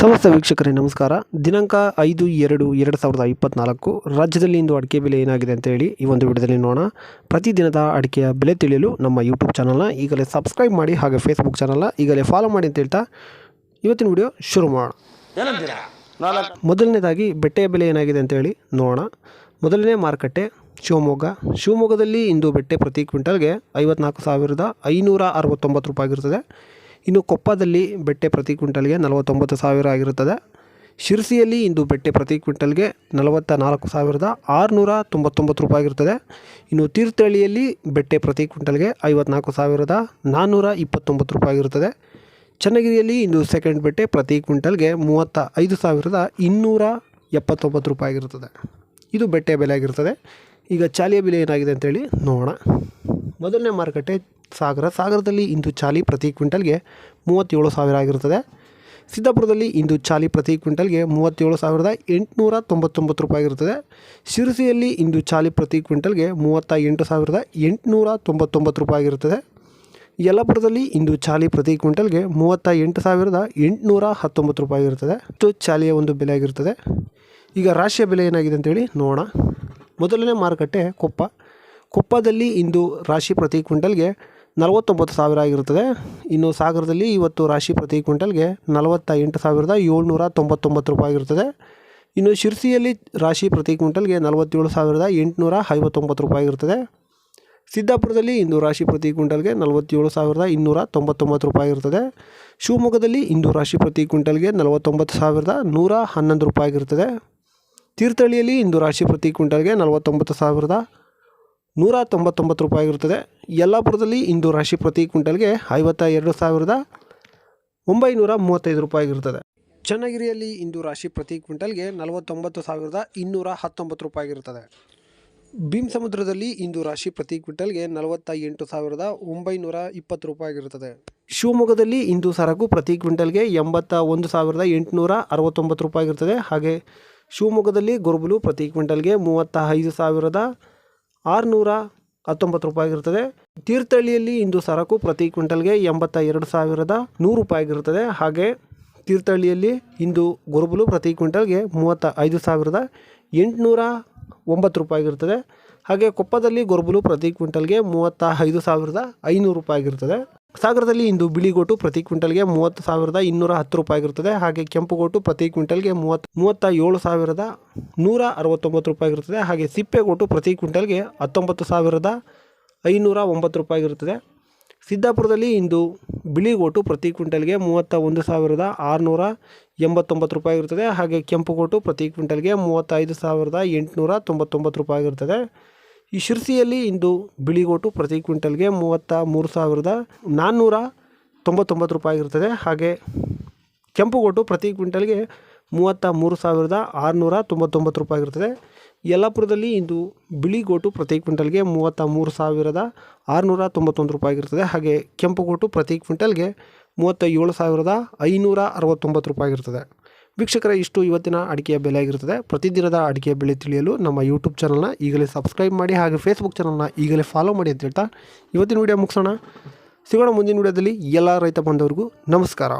ಸಮಸ್ತ ವೀಕ್ಷಕರೇ, ನಮಸ್ಕಾರ. ದಿನಾಂಕ ಐದು ಎರಡು ಎರಡು ಸಾವಿರದ ಇಪ್ಪತ್ನಾಲ್ಕು, ರಾಜ್ಯದಲ್ಲಿ ಇಂದು ಅಡಿಕೆ ಬೆಲೆ ಏನಾಗಿದೆ ಅಂತ ಹೇಳಿ ಈ ಒಂದು ವಿಡಿಯೋದಲ್ಲಿ ನೋಡೋಣ. ಪ್ರತಿದಿನದ ಅಡಿಕೆಯ ಬೆಲೆ ತಿಳಿಯಲು ನಮ್ಮ ಯೂಟ್ಯೂಬ್ ಚಾನಲ್ನ ಈಗಲೇ ಸಬ್ಸ್ಕ್ರೈಬ್ ಮಾಡಿ ಹಾಗೆ ಫೇಸ್ಬುಕ್ ಚಾನಲ್ನ ಈಗಲೇ ಫಾಲೋ ಮಾಡಿ ಅಂತ ಹೇಳ್ತಾ ಇವತ್ತಿನ ವಿಡಿಯೋ ಶುರು ಮಾಡೋಣ. ಮೊದಲನೇದಾಗಿ ಬೆಟ್ಟೆಯ ಬೆಲೆ ಏನಾಗಿದೆ ಅಂತ ಹೇಳಿ ನೋಡೋಣ. ಮೊದಲನೇ ಮಾರುಕಟ್ಟೆ ಶಿವಮೊಗ್ಗ. ಶಿವಮೊಗ್ಗದಲ್ಲಿ ಇಂದು ಬೆಟ್ಟೆ ಪ್ರತಿ ಕ್ವಿಂಟಲ್ಗೆ ಐವತ್ನಾಲ್ಕು ಸಾವಿರದ ಐನೂರ ಅರವತ್ತೊಂಬತ್ತು ರೂಪಾಯಿ ಆಗಿರುತ್ತದೆ ಇನ್ನು ಕೊಪ್ಪದಲ್ಲಿ ಬೆಟ್ಟೆ ಪ್ರತಿ ಕ್ವಿಂಟಲ್ಗೆ ನಲವತ್ತೊಂಬತ್ತು ಸಾವಿರ ಆಗಿರುತ್ತದೆ. ಶಿರಸಿಯಲ್ಲಿ ಇಂದು ಬೆಟ್ಟೆ ಪ್ರತಿ ಕ್ವಿಂಟಲ್ಗೆ ನಲವತ್ತ ನಾಲ್ಕು ಸಾವಿರದ ಆರುನೂರ ತೊಂಬತ್ತೊಂಬತ್ತು ರೂಪಾಯಿ ಆಗಿರುತ್ತದೆ. ಇನ್ನು ತೀರ್ಥಹಳ್ಳಿಯಲ್ಲಿ ಬೆಟ್ಟೆ ಪ್ರತಿ ಕ್ವಿಂಟಲ್ಗೆ ಐವತ್ನಾಲ್ಕು ಸಾವಿರದ ನಾನ್ನೂರ ಇಪ್ಪತ್ತೊಂಬತ್ತು ರೂಪಾಯಿ ಆಗಿರುತ್ತದೆ. ಚನ್ನಗಿರಿಯಲ್ಲಿ ಇಂದು ಸೆಕೆಂಡ್ ಬೆಟ್ಟೆ ಪ್ರತಿ ಕ್ವಿಂಟಲ್ಗೆ ಮೂವತ್ತ ಐದು ಸಾವಿರದ ಇನ್ನೂರ ಎಪ್ಪತ್ತೊಂಬತ್ತು ರೂಪಾಯಿ ಆಗಿರುತ್ತದೆ. ಇದು ಬೆಟ್ಟೆ ಬೆಲೆ ಆಗಿರ್ತದೆ ಈಗ ಚಾಲಿಯ ಬೆಲೆ ಏನಾಗಿದೆ ಅಂತೇಳಿ ನೋಡೋಣ. ಮೊದಲನೇ ಮಾರುಕಟ್ಟೆ ಸಾಗರ, ಸಾಗರದಲ್ಲಿ ಇಂದು ಚಾಲಿ ಪ್ರತಿ ಕ್ವಿಂಟಲ್ಗೆ ಮೂವತ್ತೇಳು ಸಾವಿರ ಆಗಿರುತ್ತದೆ. ಸಿದ್ದಾಪುರದಲ್ಲಿ ಇಂದು ಚಾಲಿ ಪ್ರತಿ ಕ್ವಿಂಟಲ್ಗೆ ಮೂವತ್ತೇಳು ಸಾವಿರದ ಎಂಟುನೂರ ತೊಂಬತ್ತೊಂಬತ್ತು ರೂಪಾಯಿ ಆಗಿರುತ್ತದೆ. ಶಿರಸಿಯಲ್ಲಿ ಇಂದು ಚಾಲಿ ಪ್ರತಿ ಕ್ವಿಂಟಲ್ಗೆ ಮೂವತ್ತ ಎಂಟು ಸಾವಿರದ ಎಂಟುನೂರ ತೊಂಬತ್ತೊಂಬತ್ತು ರೂಪಾಯಿ ಆಗಿರುತ್ತದೆ. ಯಲ್ಲಾಪುರದಲ್ಲಿ ಇಂದು ಚಾಲಿ ಪ್ರತಿ ಕ್ವಿಂಟಲ್ಗೆ ಮೂವತ್ತ ಎಂಟು ಸಾವಿರದ ಎಂಟುನೂರ ಹತ್ತೊಂಬತ್ತು ರೂಪಾಯಿ ಇರುತ್ತದೆ ಇದು ಚಾಲಿಯ ಒಂದು ಬೆಲೆ ಆಗಿರುತ್ತದೆ. ಈಗ ರಾಶಿಯ ಬೆಲೆ ಏನಾಗಿದೆ ಅಂತೇಳಿ ನೋಡೋಣ. ಮೊದಲನೇ ಮಾರುಕಟ್ಟೆ ಕೊಪ್ಪ. ಕೊಪ್ಪದಲ್ಲಿ ಇಂದು ರಾಶಿ ಪ್ರತಿ ಕ್ವಿಂಟಲ್ಗೆ ನಲವತ್ತೊಂಬತ್ತು ಸಾವಿರ ಆಗಿರುತ್ತದೆ. ಇನ್ನು ಸಾಗರದಲ್ಲಿ ಇವತ್ತು ರಾಶಿ ಪ್ರತಿ ಕ್ವಿಂಟಲ್ಗೆ ನಲವತ್ತ ಎಂಟು ಸಾವಿರದ ಏಳ್ನೂರ ತೊಂಬತ್ತೊಂಬತ್ತು ರೂಪಾಯಿ ಆಗಿರುತ್ತದೆ. ಇನ್ನು ಶಿರ್ಸಿಯಲ್ಲಿ ರಾಶಿ ಪ್ರತಿ ಕ್ವಿಂಟಲ್ಗೆ ನಲವತ್ತೇಳು ಸಾವಿರದ ಎಂಟುನೂರ ಐವತ್ತೊಂಬತ್ತು ರೂಪಾಯಿ ಆಗಿರುತ್ತದೆ. ಸಿದ್ದಾಪುರದಲ್ಲಿ ಇಂದು ರಾಶಿ ಪ್ರತಿ ಕ್ವಿಂಟಲ್ಗೆ ನಲವತ್ತೇಳು ಸಾವಿರದ ಇನ್ನೂರ ತೊಂಬತ್ತೊಂಬತ್ತು ರೂಪಾಯಿ ಇರುತ್ತದೆ ಶಿವಮೊಗ್ಗದಲ್ಲಿ ಇಂದು ರಾಶಿ ಪ್ರತಿ ಕ್ವಿಂಟಲ್ಗೆ ನಲವತ್ತೊಂಬತ್ತು ಸಾವಿರದ ನೂರ ಹನ್ನೊಂದು ರೂಪಾಯಿ ಆಗಿರುತ್ತದೆ. ತೀರ್ಥಹಳ್ಳಿಯಲ್ಲಿ ಇಂದು ರಾಶಿ ಪ್ರತಿ ಕ್ವಿಂಟಲ್ಗೆ ನಲವತ್ತೊಂಬತ್ತು ಸಾವಿರದ ನೂರ ತೊಂಬತ್ತೊಂಬತ್ತು ರೂಪಾಯಿ ಆಗಿರುತ್ತದೆ. ಯಲ್ಲಾಪುರದಲ್ಲಿ ಇಂದು ರಾಶಿ ಪ್ರತಿ ಕ್ವಿಂಟಲ್ಗೆ ಐವತ್ತ ಎರಡು ಸಾವಿರದ ಒಂಬೈನೂರ ಮೂವತ್ತೈದು ರೂಪಾಯಿ ಆಗಿರುತ್ತದೆ. ಚನ್ನಗಿರಿಯಲ್ಲಿ ಇಂದು ರಾಶಿ ಪ್ರತಿ ಕ್ವಿಂಟಲ್ಗೆ ನಲವತ್ತೊಂಬತ್ತು ಸಾವಿರದ ಇನ್ನೂರ ಹತ್ತೊಂಬತ್ತು ರೂಪಾಯಿ ಆಗಿರುತ್ತದೆ. ಭೀಮ್ ಸಮುದ್ರದಲ್ಲಿ ಇಂದು ರಾಶಿ ಪ್ರತಿ ಕ್ವಿಂಟಲ್ಗೆ ನಲವತ್ತ ಎಂಟು ಸಾವಿರದ ಒಂಬೈನೂರ ಇಪ್ಪತ್ತು ರೂಪಾಯಿ ಆಗಿರುತ್ತದೆ. ಶಿವಮೊಗ್ಗದಲ್ಲಿ ಇಂದು ಸರಕು ಪ್ರತಿ ಕ್ವಿಂಟಲ್ಗೆ ಎಂಬತ್ತ ಒಂದು ಸಾವಿರದ ಎಂಟುನೂರ ಅರವತ್ತೊಂಬತ್ತು ರೂಪಾಯಿ ಆಗಿರುತ್ತದೆ. ಹಾಗೆ ಶಿವಮೊಗ್ಗದಲ್ಲಿ ಗೊರಬಲು ಪ್ರತಿ ಕ್ವಿಂಟಲ್ಗೆ ಮೂವತ್ತ ಐದು ಸಾವಿರದ ಆರುನೂರ ಹತ್ತೊಂಬತ್ತು ರೂಪಾಯಿ ಆಗಿರುತ್ತದೆ. ತೀರ್ಥಹಳ್ಳಿಯಲ್ಲಿ ಇಂದು ಸರಕು ಪ್ರತಿ ಕ್ವಿಂಟಲ್ಗೆ ಎಂಬತ್ತ ಎರಡು ಸಾವಿರದ ನೂರು ರೂಪಾಯಿ ಆಗಿರುತ್ತದೆ. ಹಾಗೆ ತೀರ್ಥಹಳ್ಳಿಯಲ್ಲಿ ಇಂದು ಗುರುಬಲು ಪ್ರತಿ ಕ್ವಿಂಟಲ್ಗೆ ಮೂವತ್ತ ಐದು ಸಾವಿರದ ಎಂಟುನೂರ ಒಂಬತ್ತು ರೂಪಾಯಿ ಆಗಿರುತ್ತದೆ. ಹಾಗೆ ಕೊಪ್ಪದಲ್ಲಿ ಗೊರಬಲು ಪ್ರತಿ ಕ್ವಿಂಟಲ್ಗೆ ಮೂವತ್ತ ಐದು ಸಾವಿರದ ಐನೂರು ರೂಪಾಯಿ ಆಗಿರುತ್ತದೆ. ಸಾಗರದಲ್ಲಿ ಇಂದು ಬಿಳಿಗೋಟು ಪ್ರತಿ ಕ್ವಿಂಟಲ್ಗೆ ಮೂವತ್ತು ಸಾವಿರದ ಇನ್ನೂರ ಹತ್ತು ರೂಪಾಯಿ ಇರುತ್ತದೆ ಹಾಗೆ ಕೆಂಪುಗೋಟು ಪ್ರತಿ ಕ್ವಿಂಟಲ್ಗೆ ಮೂವತ್ತು, ಮೂವತ್ತ ಏಳು ಸಾವಿರದ ನೂರ ಅರವತ್ತೊಂಬತ್ತು ರೂಪಾಯಿ ಇರುತ್ತದೆ ಹಾಗೆ ಸಿಪ್ಪೆಗೋಟು ಪ್ರತಿ ಕ್ವಿಂಟಲ್ಗೆ ಹತ್ತೊಂಬತ್ತು ಸಾವಿರದ ಐನೂರ ಒಂಬತ್ತು ರೂಪಾಯಿ ಆಗಿರುತ್ತದೆ ಸಿದ್ದಾಪುರದಲ್ಲಿ ಇಂದು ಬಿಳಿಗೋಟು ಪ್ರತಿ ಕ್ವಿಂಟಲ್ಗೆ ಮೂವತ್ತ ಒಂದು ಸಾವಿರದ ಆರುನೂರ ಎಂಬತ್ತೊಂಬತ್ತು ರೂಪಾಯಿ ಇರುತ್ತದೆ ಹಾಗೆ ಕೆಂಪುಗೋಟು ಪ್ರತಿ ಕ್ವಿಂಟಲ್ಗೆ ಮೂವತ್ತೈದು ಸಾವಿರದ ಎಂಟುನೂರ ತೊಂಬತ್ತೊಂಬತ್ತು ರೂಪಾಯಿ ಆಗಿರುತ್ತದೆ ಈ ಶಿರಸಿಯಲ್ಲಿ ಇಂದು ಬಿಳಿಗೋಟು ಪ್ರತಿ ಕ್ವಿಂಟಲ್ಗೆ ಮೂವತ್ತ ಮೂರು ಸಾವಿರದ ನಾನ್ನೂರ ತೊಂಬತ್ತೊಂಬತ್ತು ರೂಪಾಯಿ ಆಗಿರುತ್ತದೆ. ಹಾಗೆ ಕೆಂಪುಗೋಟು ಪ್ರತಿ ಕ್ವಿಂಟಲ್ಗೆ ಮೂವತ್ತ ಮೂರು ಸಾವಿರದ ಆರುನೂರ ತೊಂಬತ್ತೊಂಬತ್ತು ರೂಪಾಯಿ ಇರ್ತದೆ ಯಲ್ಲಾಪುರದಲ್ಲಿ ಇಂದು ಬಿಳಿಗೋಟು ಪ್ರತಿ ಕ್ವಿಂಟಲ್ಗೆ ಮೂವತ್ತ ಮೂರು ಸಾವಿರದ ಆರುನೂರ ತೊಂಬತ್ತೊಂದು ರೂಪಾಯಿ ಆಗಿರುತ್ತದೆ. ಹಾಗೆ ಕೆಂಪುಗೋಟು ಪ್ರತಿ ಕ್ವಿಂಟಲ್ಗೆ ಮೂವತ್ತ ಏಳು ಸಾವಿರದ ಐನೂರ ಅರವತ್ತೊಂಬತ್ತು ರೂಪಾಯಿ ಆಗಿರುತ್ತದೆ. ವೀಕ್ಷಕರ, ಇಷ್ಟು ಇವತ್ತಿನ ಅಡಿಕೆಯ ಬೆಲೆ ಆಗಿರುತ್ತದೆ. ಪ್ರತಿದಿನದ ಅಡಿಕೆಯ ಬೆಲೆ ತಿಳಿಯಲು ನಮ್ಮ ಯೂಟ್ಯೂಬ್ ಚಾನಲ್ನ ಈಗಲೇ ಸಬ್ಸ್ಕ್ರೈಬ್ ಮಾಡಿ ಹಾಗೆ ಫೇಸ್ಬುಕ್ ಚಾನಲ್ನ ಈಗಲೇ ಫಾಲೋ ಮಾಡಿ ಅಂತ ಹೇಳ್ತಾ ಇವತ್ತಿನ ವಿಡಿಯೋ ಮುಗಿಸೋಣ. ಸಿಗೋಣ ಮುಂದಿನ ವಿಡಿಯೋದಲ್ಲಿ ಎಲ್ಲ ರೈತ ಬಂದವರಿಗೂ ನಮಸ್ಕಾರ.